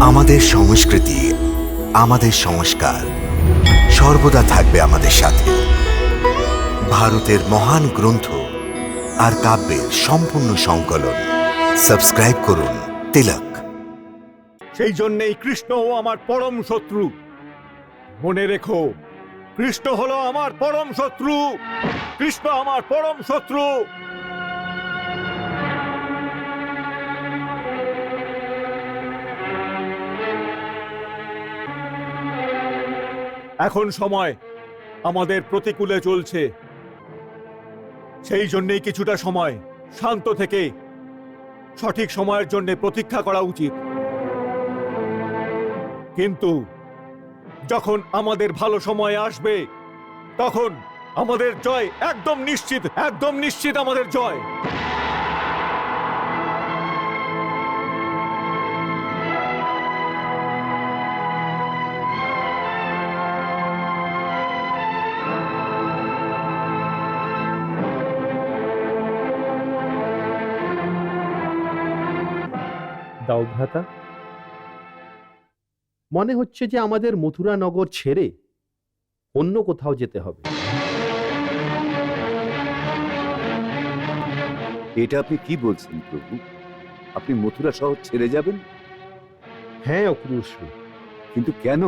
আমাদের সংস্কৃতি, আমাদের সংস্কার সর্বদা থাকবে আমাদের সাথে। ভারতের মহান গ্রন্থ আর কাব্যের সম্পূর্ণ সংকলন। সাবস্ক্রাইব করুন তিলক। সেই জন্যেই কৃষ্ণও আমার পরম শত্রু। মনে রেখো, কৃষ্ণ হলো আমার পরম শত্রু। কৃষ্ণ আমার পরম শত্রু। এখন সময় আমাদের প্রতিকূলে চলছে। সেই জন্যেই কিছুটা সময় শান্ত থেকে সঠিক সময়ের জন্য প্রতীক্ষা করা উচিত। কিন্তু যখন আমাদের ভালো সময় আসবে, তখন আমাদের জয় একদম নিশ্চিত একদম নিশ্চিত আমাদের জয়। দাও ভ্রাতা। মনে হচ্ছে যে আমাদের মথুরা নগর ছেড়ে অন্য কোথাও যেতে হবে। এটা আপনি কি বলছেন প্রভু? আপনি মথুরা শহর ছেড়ে যাবেন? হ্যাঁ অক্রুশ কিন্তু কেন?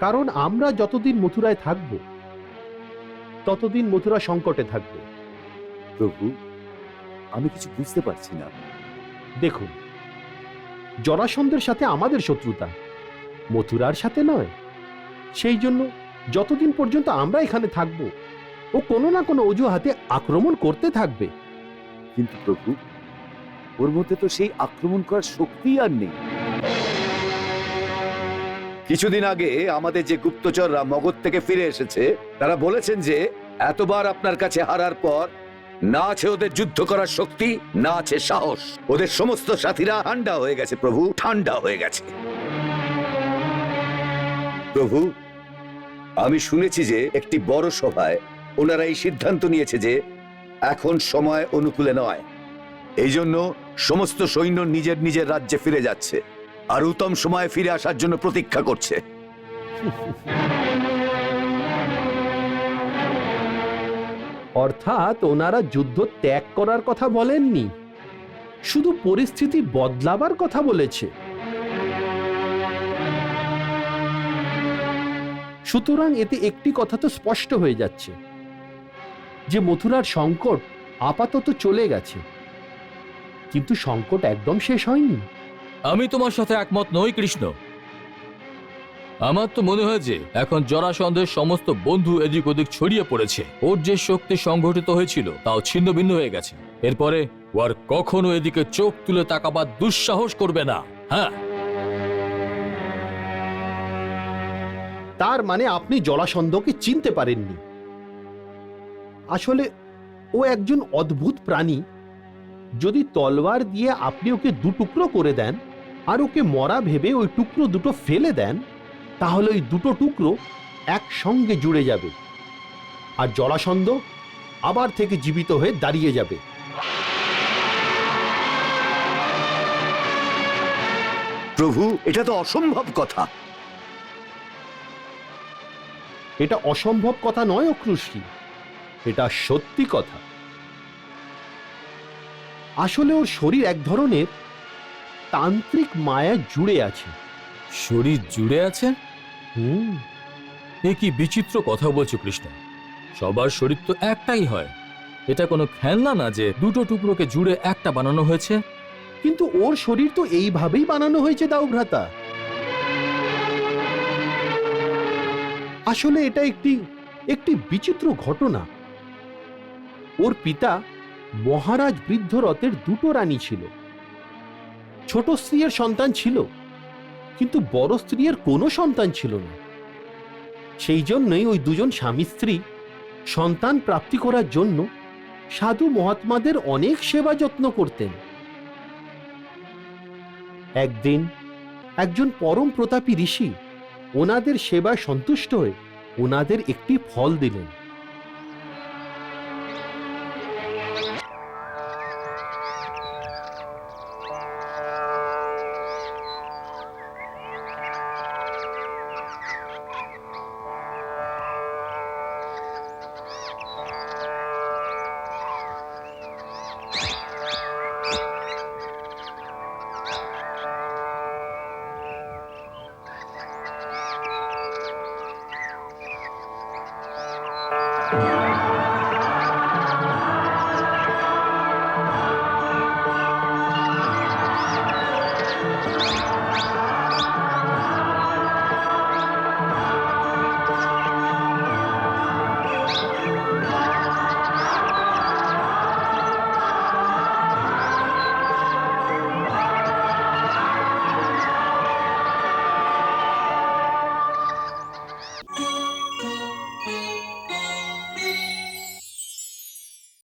কারণ আমরা যতদিন মথুরায় থাকব ততদিন মথুরা সংকটে থাকবে। প্রভু আমি কিছু বুঝতে পারছি না। দেখুন জরাসন্ধের সাথে আমাদের শত্রুতা। মথুরার সাথে নয়। সেই জন্য যতদিন পর্যন্ত আমরা এখানে থাকব, ও কোনো না কোনো অজুহাতে আক্রমণ করতে থাকবে। কিন্তু প্রভু, ওর মধ্যে তো সেই আক্রমণ করার শক্তিই আর নেই। কিছুদিন আগে আমাদের যে গুপ্তচররা মগধ থেকে ফিরে এসেছে, তারা বলেছেন যে, এতবার আপনার কাছে হারার পর না আছে ওদের যুদ্ধ করার শক্তি, না আছে সাহস। ওদের সমস্ত সাথীরা ঠান্ডা হয়ে গেছে, প্রভু, ঠান্ডা হয়ে গেছে। প্রভু, আমি শুনেছি যে একটি বড় সভায় ওনারা এই সিদ্ধান্ত নিয়েছে যে এখন সময় অনুকূলে নয়। এই জন্য সমস্ত সৈন্য নিজের নিজের রাজ্যে ফিরে যাচ্ছে আর উত্তম সময়ে ফিরে আসার জন্য প্রতীক্ষা করছে। অর্থাৎ ওনারা যুদ্ধ ত্যাগ করার কথা বলেননি। শুধু পরিস্থিতি বদলাবার কথা বলেছে। সুতরাং এতে একটি কথা তো স্পষ্ট হয়ে যাচ্ছে। যে মথুরার সংকট আপাতত চলে গেছে। কিন্তু সংকট একদম শেষ হয়নি। আমি তোমার সাথে একমত নই, কৃষ্ণ। আমার তো মনে হয় যে এখন জরাসন্ধের সমস্ত বন্ধু এদিক ওদিক ছড়িয়ে পড়েছে। ওর যে শক্তি সংগঠিত হয়েছিল, তাও ছিন্ন ভিন্ন হয়ে গেছে। এরপরে ও আর কখনো এদিকে চোখ তুলে তাকাবার দুঃসাহস করবে না। হ্যাঁ। তার মানে আপনি জলাসন্ধকে চিনতে পারেননি। আসলে ও একজন অদ্ভুত প্রাণী। যদি তলোয়ার দিয়ে আপনি ওকে দু টুকরো করে দেন, আর ওকে মরা ভেবে ওই টুকরো দুটো ফেলে দেন তাহলে ওই দুটো টুকরো একসঙ্গে জুড়ে যাবে। আর জলাসন্ধ আবার থেকে জীবিত হয়ে দাঁড়িয়ে যাবে। প্রভু এটা তো অসম্ভব কথা। এটা অসম্ভব কথা নয় অক্রুষ্টি এটা সত্যি কথা। আসলে ওর শরীর এক ধরনের তান্ত্রিক মায়া জুড়ে আছে। শরীর জুড়ে আছে? হুম। এ কি বিচিত্র কথা বলছো কৃষ্ণ। সবার শরীর তো একটাই হয়। এটা কোনো খেলনা না যে দুটো টুকরোকে জুড়ে একটা বানানো হয়েছে? কিন্তু ওর শরীর তো এইভাবেই বানানো হয়েছে দাও ভ্রাতা। আসলে এটা একটি একটি বিচিত্র ঘটনা। ওর পিতা মহারাজ বৃদ্ধরথের দুটো রানী ছিল। ছোট স্ত্রীর সন্তান ছিল। কিন্তু বড় স্ত্রীর কোনো সন্তান ছিল না। সেই জন্যই ওই দুজন স্বামী স্ত্রী সন্তান প্রাপ্তি করার জন্য সাধু মহাত্মাদের অনেক সেবা যত্ন করতেন। একদিন একজন পরম প্রতাপী ঋষি ওনাদের সেবা সন্তুষ্ট হয়ে ওনাদের একটি ফল দিলেন। 何?